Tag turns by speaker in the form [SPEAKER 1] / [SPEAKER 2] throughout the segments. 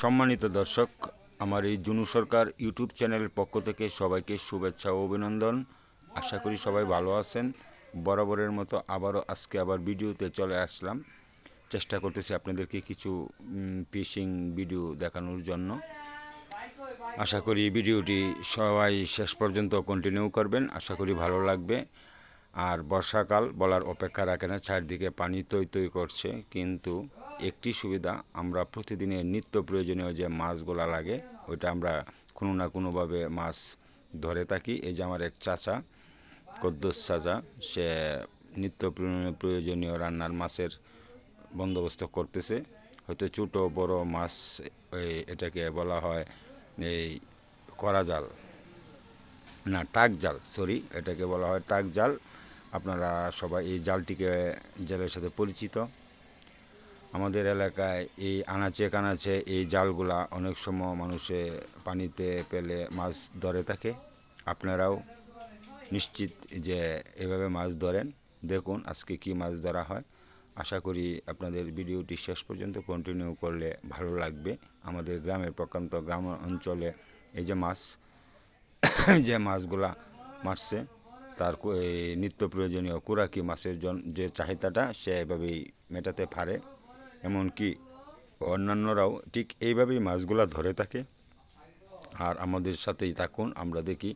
[SPEAKER 1] সম্মানিত দর্শক, আমার এই জুনু সরকার ইউটিউব চ্যানেলের পক্ষ থেকে সবাইকে শুভেচ্ছা ও অভিনন্দন। আশা করি সবাই ভালো আছেন। বরাবরের মতো আবারও আজকে আবার ভিডিওতে চলে আসলাম। চেষ্টা করতেছি আপনাদেরকে কিছু ফিশিং ভিডিও দেখানোর জন্য। আশা করি ভিডিওটি সবাই শেষ পর্যন্ত কন্টিনিউ করবেন। আশা করি ভালো লাগবে। আর বর্ষাকাল বলার অপেক্ষা রাখে না, চারদিকে পানি তৈ তৈ করছে। কিন্তু একটি সুবিধা, আমরা প্রতিদিনের নিত্য প্রয়োজনীয় যে মাছগুলা লাগে, ওইটা আমরা কোনো না কোনোভাবে মাছ ধরে থাকি। এই যে আমার এক চাচা, কদ্দুস চাচা, সে নিত্য প্রয়োজনীয়- রান্নার মাছের বন্দোবস্ত করতেছে। হয়তো ছোটো, বড় মাছ এটাকে বলা হয় এই করা জাল। না, টাক জাল, সরি, এটাকে বলা হয় টাক জাল। আপনারা সবাই এই জালটিকে, জালের সাথে পরিচিত। আমাদের এলাকায় এই আনাচে কানাচে এই জালগুলা অনেক সময় মানুষে পানিতে পেলে মাছ ধরে থাকে। আপনারাও নিশ্চিত যে এভাবে মাছ ধরেন। দেখুন আজকে কি মাছ ধরা হয়। আশা করি আপনাদের ভিডিওটি শেষ পর্যন্ত কন্টিনিউ করলে ভালো লাগবে। আমাদের গ্রামের প্রকান্ত গ্রাম অঞ্চলে এই যে মাছ, যে মাছগুলা মারছে, তার নিত্য প্রয়োজনীয় কুরাকি মাছের যে চাহিদাটা, সে এভাবেই মেটাতে পারে। এমনকি অন্যান্যরাও ঠিক এইভাবেই মাছগুলা ধরে থাকে। আর আমাদের সাথেই থাকুন, আমরা দেখি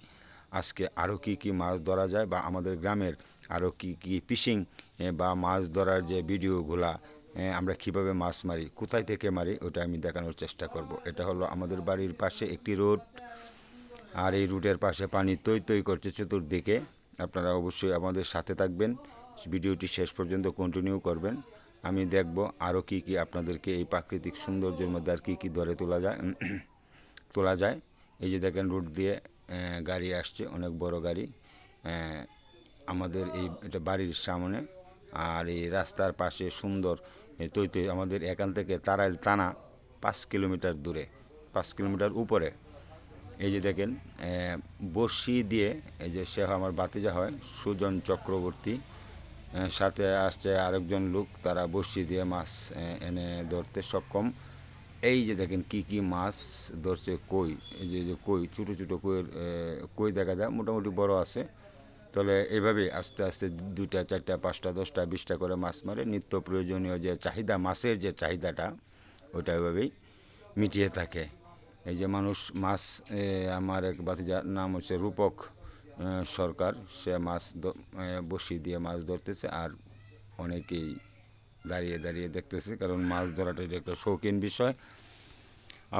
[SPEAKER 1] আজকে আরও কি কি মাছ ধরা যায় বা আমাদের গ্রামের আরও কি কি ফিশিং বা মাছ ধরার যে ভিডিওগুলা আমরা কীভাবে মাছ মারি, কোথায় থেকে মারি, ওটা আমি দেখানোর চেষ্টা করব। এটা হলো আমাদের বাড়ির পাশে একটি রোড, আর এই রুটের পাশে পানি তৈ তৈ করছে চতুর্দিকে। আপনারা অবশ্যই আমাদের সাথে থাকবেন। ভিডিওটি শেষ পর্যন্ত কন্টিনিউ করবেন। আমি দেখব আরও কি কি আপনাদেরকে এই প্রাকৃতিক সৌন্দর্যের মধ্যে আর কী কী ধরে তোলা যায় তোলা যায়। এই যে দেখেন রুট দিয়ে গাড়ি আসছে, অনেক বড় গাড়ি। আমাদের এই, এটা বাড়ির সামনে। আর এই রাস্তার পাশে সুন্দর এই তৈ তৈ, আমাদের এখান থেকে তারাইল টানা পাঁচ কিলোমিটার দূরে, পাঁচ কিলোমিটার উপরে। এই যে দেখেন বড়শি দিয়ে, এই যে সে আমার বাতিজা হয়, সুজন চক্রবর্তী। সাথে আসছে আরেকজন লোক, তারা বড়শি দিয়ে মাছ এনে ধরতে সক্ষম। এই যে দেখেন কি কি মাছ ধরছে, কই? এই যে কই, ছোটো ছোটো কইয়ের কই দেখা যায়, মোটামুটি বড় আছে। তাহলে এইভাবে আস্তে আস্তে দুইটা, চারটা, পাঁচটা, দশটা, বিশটা করে মাছ মারে। নিত্য প্রয়োজনীয় যে চাহিদা, মাছের যে চাহিদাটা, ওটা এভাবেই মিটিয়ে থাকে। এই যে মানুষ মাছ আমার এক বাতিজার নাম হচ্ছে রূপক। সরকার সে মাছ বসি দিয়ে মাছ ধরতেছে আর অনেকেই দাঁড়িয়ে দাঁড়িয়ে দেখতেছে, কারণ মাছ ধরাটা একটা শৌখিন বিষয়।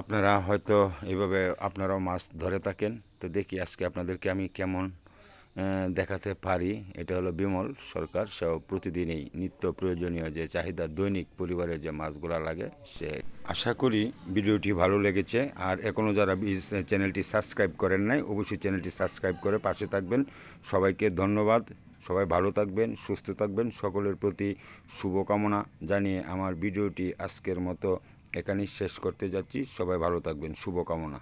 [SPEAKER 1] আপনারা হয়তো এইভাবে আপনারাও মাছ ধরে থাকেন। তো দেখি আজকে আপনাদেরকে আমি কেমন দেখাতে পারি, এটা হলো বিমল সরকার। সেও প্রতিদিনই নিত্য প্রয়োজনীয় যে চাহিদা দৈনিক পরিবারের যে মাছগুলা লাগে, সে আশা করি ভিডিওটি ভালো লেগেছে। আর এখনও যারা চ্যানেলটি সাবস্ক্রাইব করেন নাই, অবশ্যই চ্যানেলটি সাবস্ক্রাইব করে পাশে থাকবেন। সবাইকে ধন্যবাদ। সবাই ভালো থাকবেন, সুস্থ থাকবেন। সকলের প্রতি শুভকামনা জানিয়ে আমার ভিডিওটি আজকের মতো এখানেই শেষ করতে যাচ্ছি। সবাই ভালো থাকবেন। শুভকামনা।